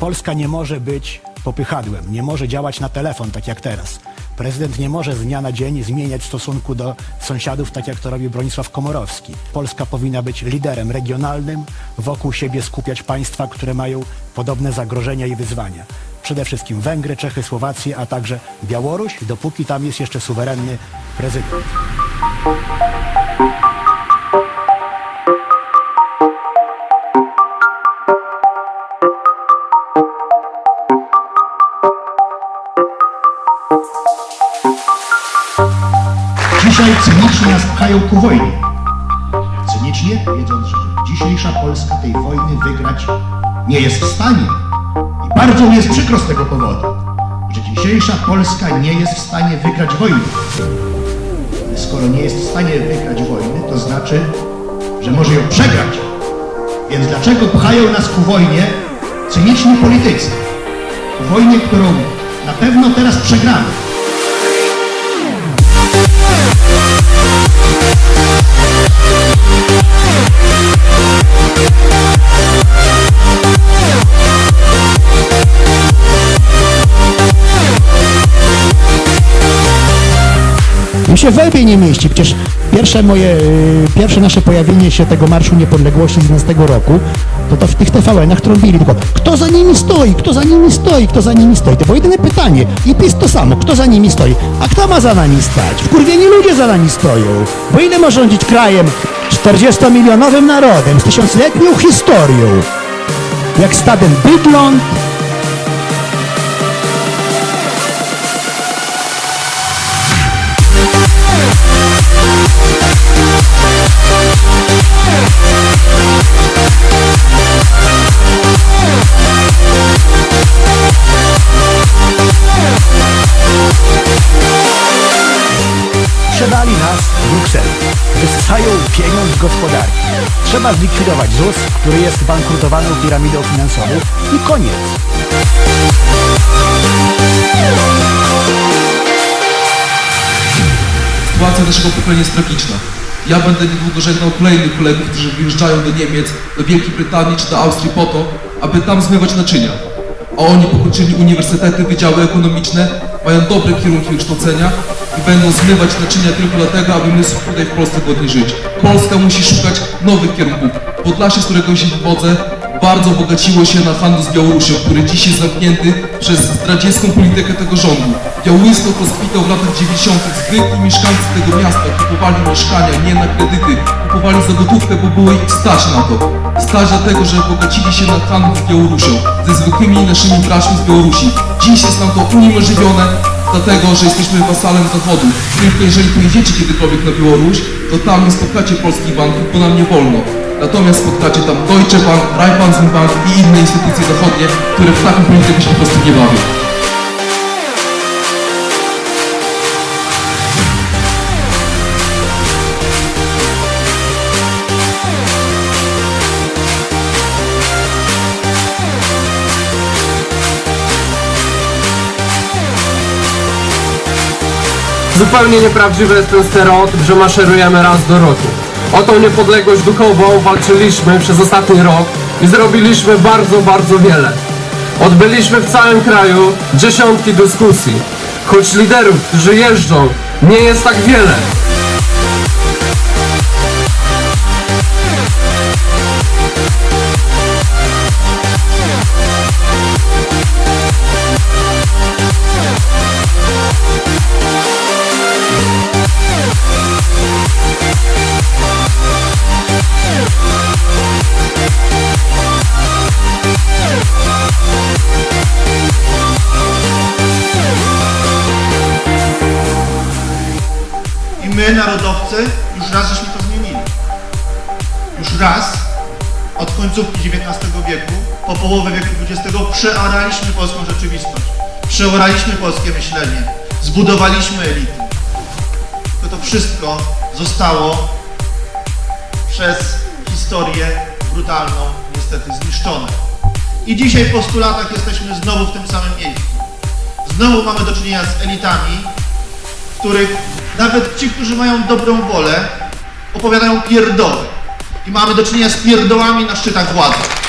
Polska nie może być popychadłem, nie może działać na telefon, tak jak teraz. Prezydent nie może z dnia na dzień zmieniać stosunku do sąsiadów, tak jak to robi Bronisław Komorowski. Polska powinna być liderem regionalnym, wokół siebie skupiać państwa, które mają podobne zagrożenia i wyzwania. Przede wszystkim Węgry, Czechy, Słowację, a także Białoruś, dopóki tam jest jeszcze suwerenny prezydent. Cynicznie nas pchają ku wojnie. Cynicznie, wiedząc, że dzisiejsza Polska tej wojny wygrać nie jest w stanie. I bardzo mi jest przykro z tego powodu, że dzisiejsza Polska nie jest w stanie wygrać wojny. Skoro nie jest w stanie wygrać wojny, to znaczy, że może ją przegrać. Więc dlaczego pchają nas ku wojnie cyniczni politycy? Ku wojnie, którą na pewno teraz przegramy. Się w łebie nie mieści. Przecież pierwsze moje, y, pierwsze nasze pojawienie się tego Marszu Niepodległości z 11 roku, to, to w tych TVN-ach trąbili tylko kto za nimi stoi, kto za nimi stoi, kto za nimi stoi. To było jedyne pytanie. I PiS to samo, kto za nimi stoi. A kto ma za nami stać? Wkurwieni ludzie za nami stoją. Bo ile ma rządzić krajem 40-milionowym narodem z tysiącletnią historią? Jak stadem bydląt, Wysysają pieniądz z gospodarki. Trzeba zlikwidować ZUS, który jest bankrutowaną piramidą finansową i koniec. Sytuacja naszego pokolenia jest tragiczna. Ja będę niedługo żegnał kolejnych kolegów, którzy wyjeżdżają do Niemiec, do Wielkiej Brytanii czy do Austrii po to, aby tam zmywać naczynia. A oni pokończyli uniwersytety, wydziały ekonomiczne, mają dobre kierunki kształcenia i będą zmywać naczynia tylko dlatego, aby my tutaj w Polsce godnie żyć. Polska musi szukać nowych kierunków. Podlasie, z którego się wywodzę, bardzo bogaciło się na handlu z Białorusią, który dziś jest zamknięty przez zdradziecką politykę tego rządu. Białystok rozkwitał w latach 90. Zwykli mieszkańcy tego miasta kupowali mieszkania nie na kredyty, kupowali za gotówkę, bo było ich stać na to. Stać dlatego, że bogacili się na handlu z Białorusią, ze zwykłymi naszymi braćmi z Białorusi. Dziś jest nam to uniemożliwione, dlatego, że jesteśmy wasalem Zachodu. Tylko jeżeli pojedziecie kiedykolwiek na Białoruś, to tam nie spotkacie polskich banków, bo nam nie wolno. Natomiast spotkacie tam Deutsche Bank, Raiffeisenbank i inne instytucje zachodnie, które w taką politykę się po prostu nie bawią. Zupełnie nieprawdziwy jest ten stereotyp, że maszerujemy raz do roku. O tą niepodległość duchową walczyliśmy przez ostatni rok i zrobiliśmy bardzo, bardzo wiele. Odbyliśmy w całym kraju dziesiątki dyskusji. Choć liderów, którzy jeżdżą, nie jest tak wiele. Narodowcy, już raz żeśmy to zmienili. Już raz od końcówki XIX wieku po połowę wieku XX przeoraliśmy polską rzeczywistość. Przeoraliśmy polskie myślenie. Zbudowaliśmy elity. Tylko to wszystko zostało przez historię brutalną niestety zniszczone. I dzisiaj po 100 latach jesteśmy znowu w tym samym miejscu. Znowu mamy do czynienia z elitami, których nawet ci, którzy mają dobrą wolę, opowiadają pierdoły. I mamy do czynienia z pierdołami na szczytach władzy.